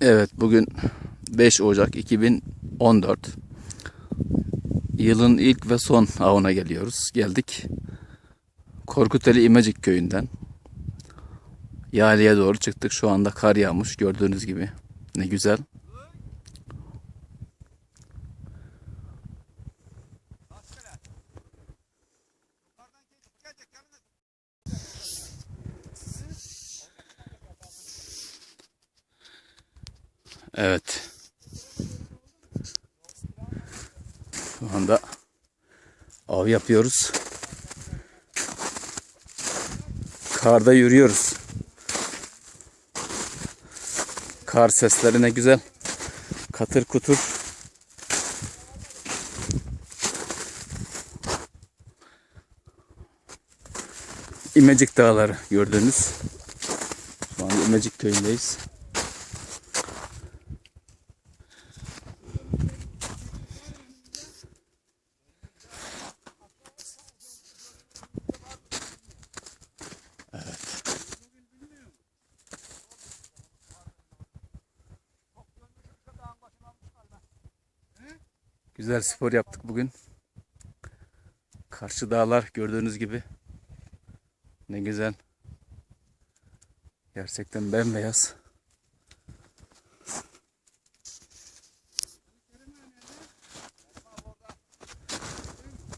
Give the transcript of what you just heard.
Evet bugün 5 Ocak 2014. Yılın ilk ve son avına geliyoruz. Geldik. Korkuteli İmecik köyünden. Yali'ye doğru çıktık. Şu anda kar yağmış gördüğünüz gibi. Ne güzel. Evet. Şu anda av yapıyoruz. Karda yürüyoruz. Kar sesleri ne güzel. Katır kutur. İmecik Dağları gördüğünüz. Şu anda İmecik köyündeyiz. Güzel spor yaptık bugün. Karşı dağlar gördüğünüz gibi. Ne güzel. Gerçekten bembeyaz.